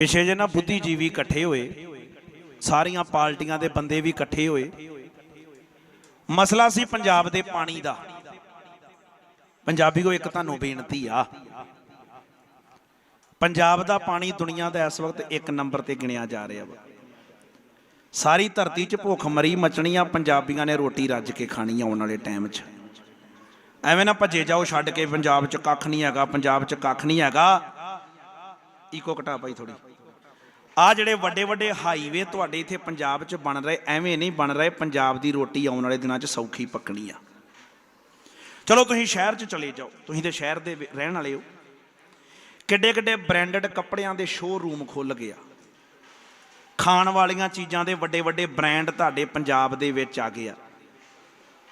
ਪਿਛੇ ਜੇ ਨਾ ਬੁੱਧੀਜੀਵੀ ਇਕੱਠੇ ਹੋਏ, ਸਾਰੀਆਂ ਪਾਰਟੀਆਂ ਦੇ ਬੰਦੇ ਵੀ ਇਕੱਠੇ ਹੋਏ। ਮਸਲਾ ਸੀ ਪੰਜਾਬ ਦੇ ਪਾਣੀ ਦਾ। ਪੰਜਾਬੀ ਕੋ ਇੱਕ ਤੁਹਾਨੂੰ ਬੇਨਤੀ ਆ। ਪੰਜਾਬ ਦਾ ਪਾਣੀ ਦੁਨੀਆ ਦਾ ਇਸ ਵਕਤ ਇੱਕ ਨੰਬਰ ਤੇ ਗਿਣਿਆ ਜਾ ਰਿਹਾ ਵਾ। ਸਾਰੀ ਧਰਤੀ 'ਚ ਭੁੱਖ ਮਰੀ ਮਚਣੀ ਆ ਪੰਜਾਬੀਆਂ ਨੇ ਰੋਟੀ ਰੱਜ ਕੇ ਖਾਣੀ ਆਉਣ ਵਾਲੇ ਟਾਈਮ 'ਚ। ਐਵੇਂ ਨਾ ਭੱਜੇ ਜਾਓ, ਛੱਡ ਕੇ ਪੰਜਾਬ 'ਚ ਕੱਖ ਨਹੀਂ ਹੈਗਾ, ਪੰਜਾਬ 'ਚ ਕੱਖ ਨਹੀਂ ਹੈਗਾ। ਇਕੋ ਘਟਾ ਪਾਈ ਥੋੜੀ ਆ ਜਿਹੜੇ ਵੱਡੇ ਵੱਡੇ ਹਾਈਵੇ ਤੁਹਾਡੇ ਇੱਥੇ ਪੰਜਾਬ 'ਚ ਬਣ ਰਹੇ, ਐਵੇਂ ਨਹੀਂ ਬਣ ਰਹੇ, ਪੰਜਾਬ ਦੀ ਰੋਟੀ ਆਉਣ ਵਾਲੇ ਦਿਨਾਂ 'ਚ ਸੌਖੀ ਪੱਕਣੀ ਆ। ਚਲੋ ਤੁਸੀਂ ਸ਼ਹਿਰ 'ਚ ਚਲੇ ਜਾਓ, ਤੁਸੀਂ ਤੇ ਸ਼ਹਿਰ ਦੇ ਰਹਿਣ ਵਾਲੇ ਹੋ। ਕਿੱਡੇ ਕਿੱਡੇ ਬ੍ਰਾਂਡਡ ਕੱਪੜਿਆਂ ਦੇ ਸ਼ੋਰੂਮ ਖੁੱਲ ਗਿਆ ਖਾਣ ਵਾਲੀਆਂ ਚੀਜ਼ਾਂ ਦੇ ਵੱਡੇ ਵੱਡੇ ਬ੍ਰਾਂਡ ਤੁਹਾਡੇ ਪੰਜਾਬ ਦੇ ਵਿੱਚ ਆ ਗਏ ਆ।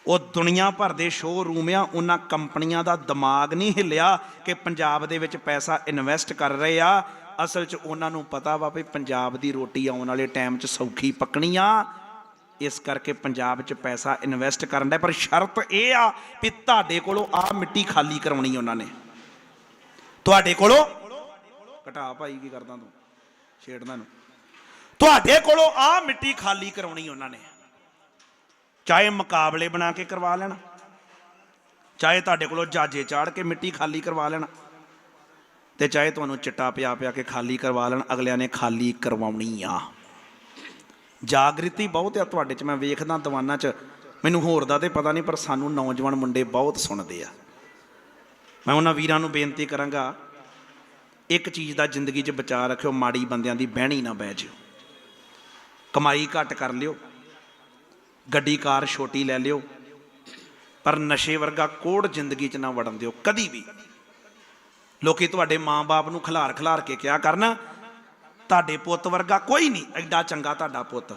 ਉਹ ਦੁਨੀਆ ਭਰ ਦੇ ਸ਼ੋਰੂਮ ਆ, ਉਹਨਾਂ ਕੰਪਨੀਆਂ ਦਾ ਦਿਮਾਗ ਨਹੀਂ ਹਿੱਲਿਆ ਕਿ ਪੰਜਾਬ ਦੇ ਵਿੱਚ ਪੈਸਾ ਇਨਵੈਸਟ ਕਰ ਰਹੇ ਆ ਅਸਲ 'ਚ ਉਹਨਾਂ ਨੂੰ ਪਤਾ ਵਾ ਵੀ ਪੰਜਾਬ ਦੀ ਰੋਟੀ ਆਉਣ ਵਾਲੇ ਟਾਈਮ 'ਚ ਸੌਖੀ ਪੱਕਣੀ ਆ। ਇਸ ਕਰਕੇ ਪੰਜਾਬ 'ਚ ਪੈਸਾ ਇਨਵੈਸਟ ਕਰਨ ਦਾ ਪਰ ਸ਼ਰਤ ਇਹ ਆ ਵੀ ਤੁਹਾਡੇ ਕੋਲੋਂ ਆ ਮਿੱਟੀ ਖਾਲੀ ਕਰਾਉਣੀ ਉਹਨਾਂ ਨੇ। ਤੁਹਾਡੇ ਕੋਲੋਂ? ਘਟਾ ਭਾਈ, ਕੀ ਕਰਦਾ ਤੂੰ? ਛੇੜਦਾ ਨੂੰ। ਤੁਹਾਡੇ ਕੋਲੋਂ ਆ ਮਿੱਟੀ ਖਾਲੀ ਕਰਾਉਣੀ ਉਹਨਾਂ ਨੇ। ਚਾਹੇ ਮੁਕਾਬਲੇ ਬਣਾ ਕੇ ਕਰਵਾ ਲੈਣਾ, ਚਾਹੇ ਤੁਹਾਡੇ ਕੋਲੋਂ ਜਾਜੇ ਚਾੜ ਕੇ ਮਿੱਟੀ ਖਾਲੀ ਕਰਵਾ ਲੈਣਾ। ਤੇ ਚਾਹੇ ਤੁਹਾਨੂੰ ਚਿੱਟਾ ਪਿਆ ਪਿਆ ਕੇ ਖਾਲੀ ਕਰਵਾ ਲੈਣ, ਅਗਲਿਆਂ ਨੇ ਖਾਲੀ ਕਰਵਾਉਣੀ ਆ। ਜਾਗ੍ਰਿਤੀ ਬਹੁਤ ਆ ਤੁਹਾਡੇ ਚ, ਮੈਂ ਵੇਖਦਾ ਦੀਵਾਨਾਂ ਚ। ਮੈਨੂੰ ਹੋਰ ਦਾ ਤੇ ਪਤਾ ਨਹੀਂ, ਪਰ ਸਾਨੂੰ ਨੌਜਵਾਨ ਮੁੰਡੇ ਬਹੁਤ ਸੁਣਦੇ ਆ। ਮੈਂ ਉਹਨਾਂ ਵੀਰਾਂ ਨੂੰ ਬੇਨਤੀ ਕਰਾਂਗਾ, ਇੱਕ ਚੀਜ਼ ਦਾ ਜ਼ਿੰਦਗੀ 'ਚ ਬਚਾ ਰੱਖਿਓ, ਮਾੜੀ ਬੰਦਿਆਂ ਦੀ ਬਹਿਣੀ ਨਾ ਬਹਿ ਜਿਓ। ਕਮਾਈ ਘੱਟ ਕਰ ਲਿਓ, ਗੱਡੀ, ਕਾਰ ਛੋਟੀ ਲੈ ਲਿਓ, ਪਰ ਨਸ਼ੇ ਵਰਗਾ ਕੋੜ ਜ਼ਿੰਦਗੀ 'ਚ ਨਾ ਵੜਨ ਦਿਓ, ਕਦੀ ਵੀ। ਲੋਕੀ ਤੁਹਾਡੇ ਮਾਂ-ਬਾਪ ਨੂੰ ਖਿਲਾਰ ਖਿਲਾਰ ਕੇ ਕਿਹਾ ਕਰਨ, ਤੁਹਾਡੇ ਪੁੱਤ ਵਰਗਾ ਕੋਈ ਨਹੀਂ, ਐਡਾ ਚੰਗਾ ਤੁਹਾਡਾ ਪੁੱਤ।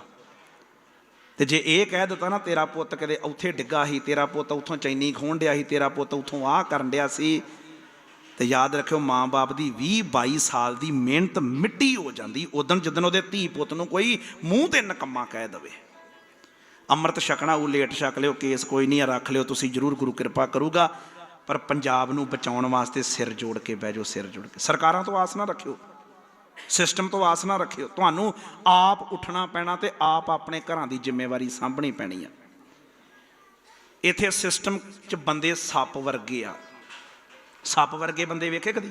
ਤੇ ਜੇ ਇਹ ਕਹਿ ਦਿੱਤਾ ਨਾ, ਤੇਰਾ ਪੁੱਤ ਕਦੇ ਉੱਥੇ ਡਿੱਗਾ ਸੀ, ਤੇਰਾ ਪੁੱਤ ਉੱਥੋਂ ਚੈਨੀ ਖੋਣ ਡਿਆ ਸੀ, ਤੇਰਾ ਪੁੱਤ ਉੱਥੋਂ ਆਹ ਕਰਨ ਡਿਆ ਸੀ, ਤੇ ਯਾਦ ਰੱਖਿਓ ਮਾਂ-ਬਾਪ ਦੀ 20 22 ਸਾਲ ਦੀ ਮਿਹਨਤ ਮਿੱਟੀ ਹੋ ਜਾਂਦੀ ਉਦੋਂ ਜਦੋਂ ਉਹਦੇ ਧੀ ਪੁੱਤ ਨੂੰ ਕੋਈ ਮੂੰਹ ਤੇ ਨਕਮਾ ਕਹਿ ਦਵੇ। ਅੰਮ੍ਰਿਤ ਛਕਣਾ, ਉਹ ਲੇਟ ਛਕ ਲਿਓ, ਕੇਸ ਕੋਈ ਨਹੀਂ ਆ, ਰੱਖ ਲਿਓ, ਤੁਸੀਂ ਜਰੂਰ ਗੁਰੂ ਕਿਰਪਾ ਕਰੂਗਾ। ਪਰ ਪੰਜਾਬ ਨੂੰ ਬਚਾਉਣ ਵਾਸਤੇ ਸਿਰ ਜੋੜ ਕੇ ਬਹਿ ਜਾਓ, ਸਿਰ ਜੋੜ ਕੇ। ਸਰਕਾਰਾਂ ਤੋਂ ਆਸ ਨਾ ਰੱਖਿਓ। ਸਿਸਟਮ ਤੋਂ ਆਸ ਨਾ ਰੱਖਿਓ। ਤੁਹਾਨੂੰ ਆਪ ਉੱਠਣਾ ਪੈਣਾ ਤੇ ਆਪ ਆਪਣੇ ਘਰਾਂ ਦੀ ਜ਼ਿੰਮੇਵਾਰੀ ਸਾਂਭਣੀ ਪੈਣੀ ਆ। ਇੱਥੇ ਸਿਸਟਮ 'ਚ ਬੰਦੇ ਸੱਪ ਵਰਗੇ ਆ। ਸੱਪ ਵਰਗੇ ਬੰਦੇ ਵੇਖੇ ਕਦੀ?